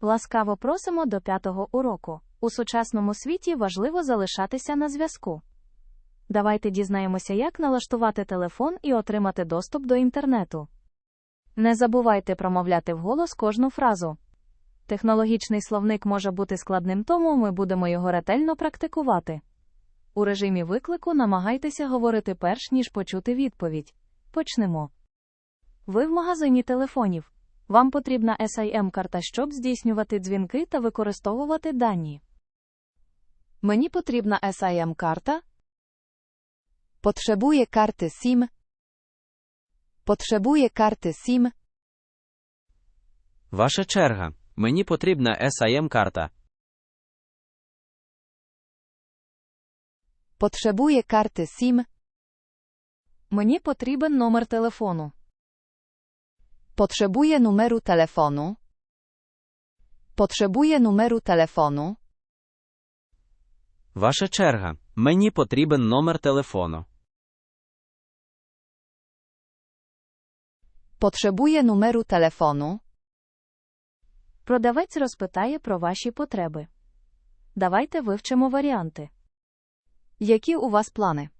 Ласкаво просимо до п'ятого уроку. У сучасному світі важливо залишатися на зв'язку. Давайте дізнаємося, як налаштувати телефон і отримати доступ до інтернету. Не забувайте промовляти вголос кожну фразу. Технологічний словник може бути складним, тому ми будемо його ретельно практикувати. У режимі виклику намагайтеся говорити перш ніж почути відповідь. Почнемо. Ви в магазині телефонів. Вам потрібна SIM-карта, щоб здійснювати дзвінки та використовувати дані. Мені потрібна SIM-карта. Potrzebuję karty SIM. Potrzebuję karty SIM. Ваша черга. Мені потрібна SIM-карта. Potrzebuję karty SIM. Мені потрібен номер телефону. Potrzebuję numeru telefonu. Potrzebuję numeru telefonu. Ваша черга. Мені потрібен номер телефону. Potrzebuję numeru telefonu. Продавець розпитає про ваші потреби. Давайте вивчимо варіанти. Які у вас плани?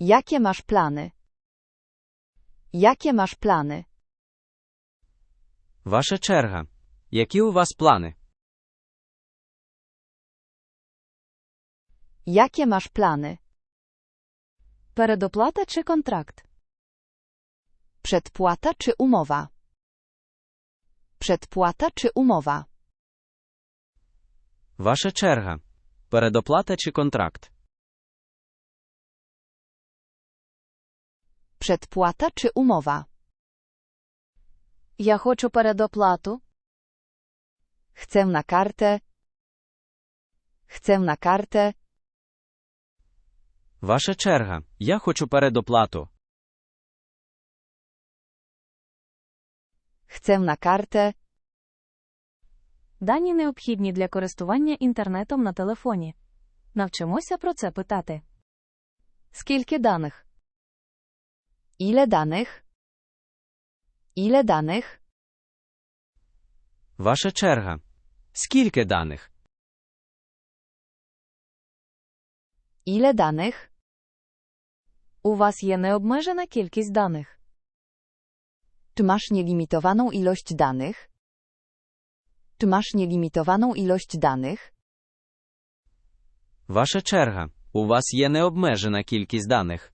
Jakie masz plany? Jakie masz plany? Ваша черга. Які у вас плани? Jakie masz plany? Передоплата чи контракт? Przedpłata czy umowa? Przedpłata czy umowa? Ваша черга. Передоплата чи контракт? Przedpłata czy umowa? Я хочу передоплату. Chcę na kartę. Chcę na kartę. Ваша черга. Я хочу передоплату. Chcę na kartę. Дані необхідні для користування інтернетом на телефоні. Навчимося про це питати. Скільки даних? Ile danych? Ile danych? Ваша черга. Скільки даних? Ile danych? У вас є необмежена кількість даних. Czy masz nielimitowaną ilość danych? Czy masz nielimitowaną ilość danych? Ваша черга. У вас є необмежена кількість даних.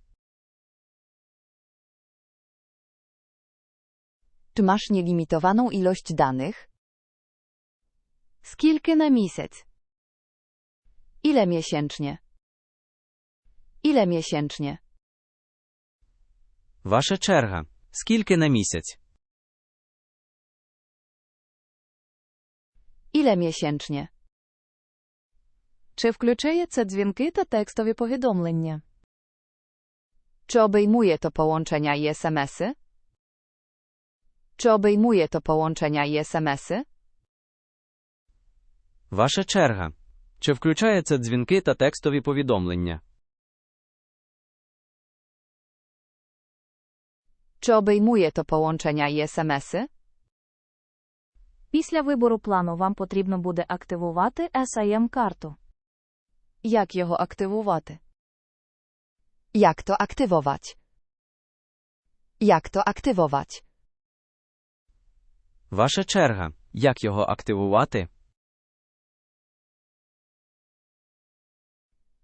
Czy masz nielimitowaną ilość danych? Скільки на місяць? Ile miesięcznie? Ile miesięcznie? Ваша черга. Скільки на місяць? Ile miesięcznie? Чи включає це дзвінки та текстові повідомлення? Czy obejmuje to połączenia i SMS-y? Czy obejmuje to połączenia i SMS-y? Ваша черга. Чи включає це дзвінки та текстові повідомлення? Czy obejmuje to połączenia i SMS-y? Після вибору плану вам потрібно буде активувати SIM-карту. Як його активувати? Jak to aktywować? Jak to aktywować? Ваша черга. Як його активувати?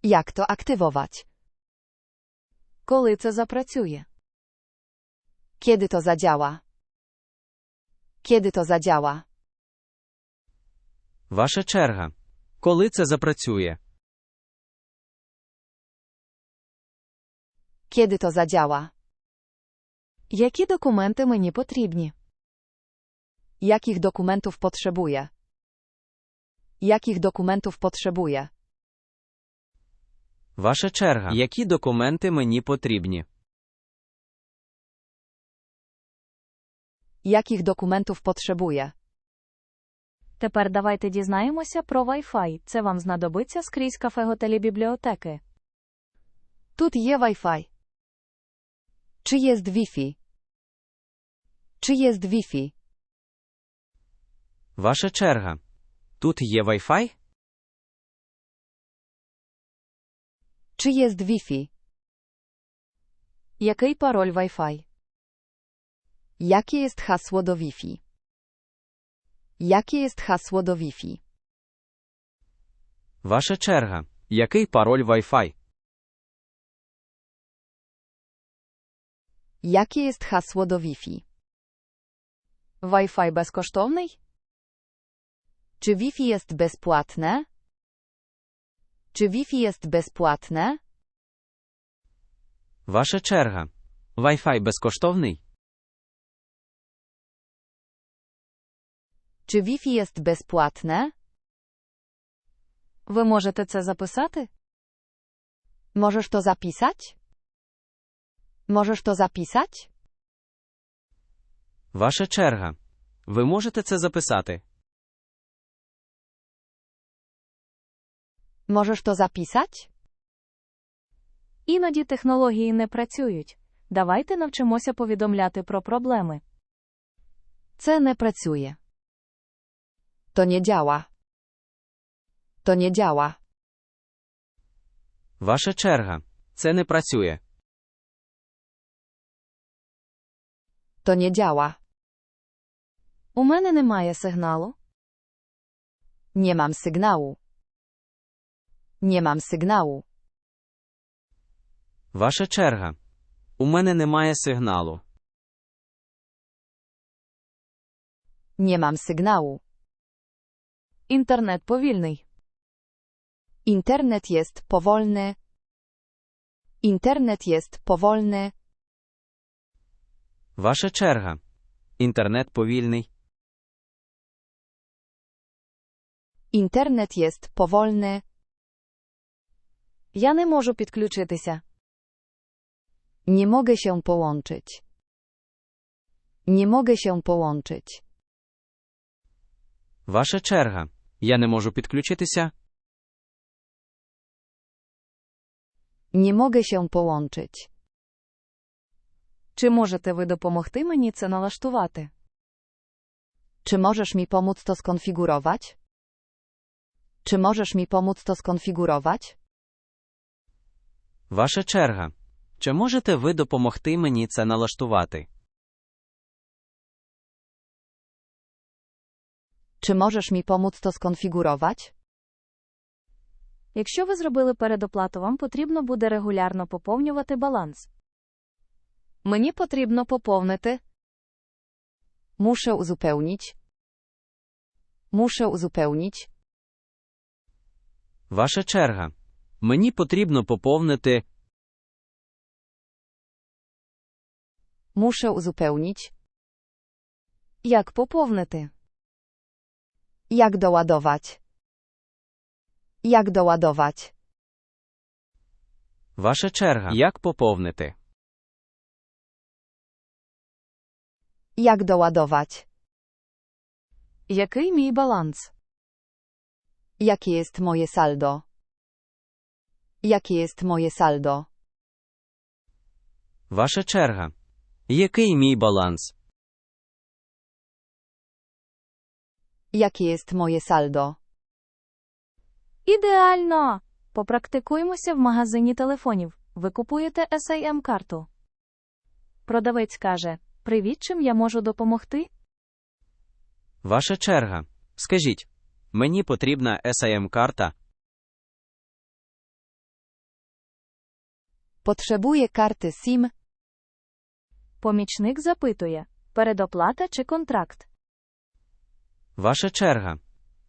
Jak to aktywować? Коли це запрацює? Kiedy to zadziała? Kiedy to zadziała? Ваша черга. Коли це запрацює? Kiedy to zadziała? Які документи мені потрібні? Jakich dokumentów potrzebuję? Jakich dokumentów potrzebuję? Ваша черга. Які документи мені потрібні? Jakich dokumentów potrzebuję? Тепер давайте дізнаємося про Wi-Fi. Це вам знадобиться скрізь кафе-готелі бібліотеки. Тут є Wi-Fi. Czy jest Wi-Fi? Czy jest Wi-Fi? Ваша черга. Тут є Wi-Fi? Czy jest Wi-Fi? Який пароль Wi-Fi? Jakie jest hasło do Wi-Fi? Jakie jest hasło do Wi-Fi? Ваша черга. Який пароль Wi-Fi? Jakie jest hasło do Wi-Fi? Wi-Fi безкоштовний? Czy Wi-Fi jest bezpłatne? Czy Wi-Fi jest bezpłatne? Ваша черга. Wi-Fi безкоштовний? Czy Wi-Fi jest bezpłatne? Ви можете це записати? Możesz to zapisać? Możesz to zapisać? Ваша черга. Ви можете це записати? Możesz to zapisać? Іноді технології не працюють. Давайте навчимося повідомляти про проблеми. Це не працює. To nie działa. To nie działa. Ваша черга. Це не працює. To nie działa. У мене немає сигналу. Nie mam sygnału. Nie mam sygnału. Ваша черга. У мене немає сигналу. Nie mam sygnału. Інтернет повільний. Internet jest powolny. Internet jest powolny. Ваша черга. Інтернет повільний. Internet jest powolny. Я не можу підключитися. Nie mogę się połączyć. Nie mogę się połączyć. Ваша черга. Я не можу підключитися. Nie mogę się połączyć. Чи можете ви допомогти мені це налаштувати? Czy możesz mi pomóc to skonfigurować? Czy możesz mi pomóc to skonfigurować? Ваша черга. Чи можете ви допомогти мені це налаштувати? Czy możesz mi pomóc to skonfigurować? Якщо ви зробили передоплату, вам потрібно буде регулярно поповнювати баланс. Мені потрібно поповнити. Muszę uzupełnić. Muszę uzupełnić. Ваша черга. Мені потрібно поповнити. Muszę uzupełnić. Як поповнити? Jak doładować? Jak doładować? Ваша черга. Як поповнити? Jak doładować? Який мій баланс? Jakie jest moje saldo? Jakie jest moje saldo? Ваша черга. Який мій баланс? Jakie jest moje saldo? Ідеально! Попрактикуємося в магазині телефонів. Ви купуєте SIM-карту. Продавець каже: Привіт, чим я можу допомогти? Ваша черга. Скажіть. Мені потрібна SIM-карта. Potrzebuję karty SIM. Помічник запитує: передоплата чи контракт? Ваша черга.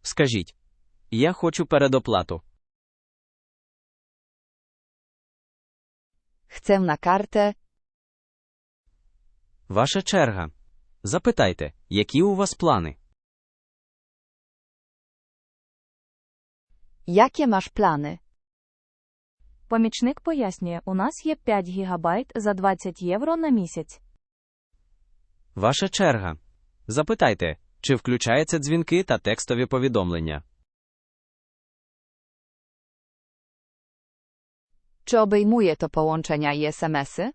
Скажіть. Я хочу передоплату. Chcę na kartę. Ваша черга. Запитайте, які у вас плани? Jakie masz plany? Помічник пояснює: у нас є 5 гігабайт за 20 євро на місяць. Ваша черга. Запитайте, чи включаються дзвінки та текстові повідомлення. Czy obejmuje to połączenia i SMS-y?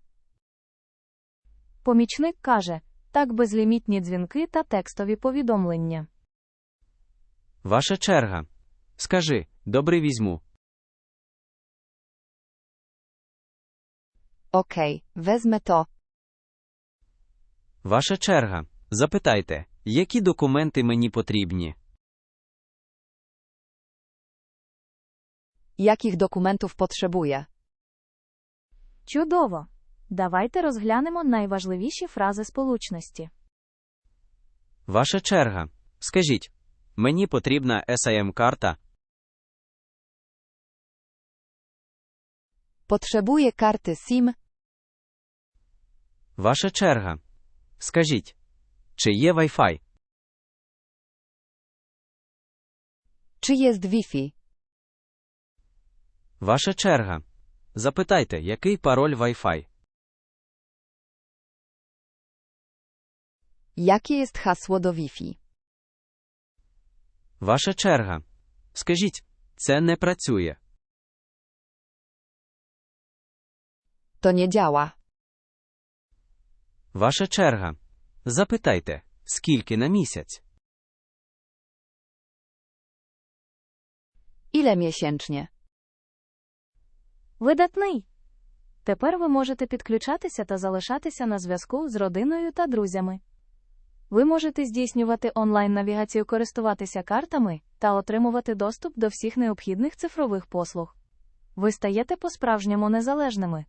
Помічник каже: так безлімітні дзвінки та текстові повідомлення. Ваша черга. Скажи, добре візьму. Okej, wezmę to. Ваша черга. Запитайте, які документи мені потрібні. Jakich dokumentów potrzebuję? Чудово! Давайте розглянемо найважливіші фрази сполучності. Ваша черга. Скажіть, мені потрібна SIM-карта. Potrzebuję karty SIM. Ваша черга. Скажіть, чи є Wi-Fi? Czy jest Wi-Fi? Ваша черга. Запитайте, який пароль Wi-Fi? Jakie jest hasło do Wi-Fi? Ваша черга. Скажіть, це не працює. To nie działa. Ваша черга. Запитайте, скільки на місяць? Ile miesięcznie? Видатний! Тепер ви можете підключатися та залишатися на зв'язку з родиною та друзями. Ви можете здійснювати онлайн-навігацію, користуватися картами та отримувати доступ до всіх необхідних цифрових послуг. Ви стаєте по-справжньому незалежними.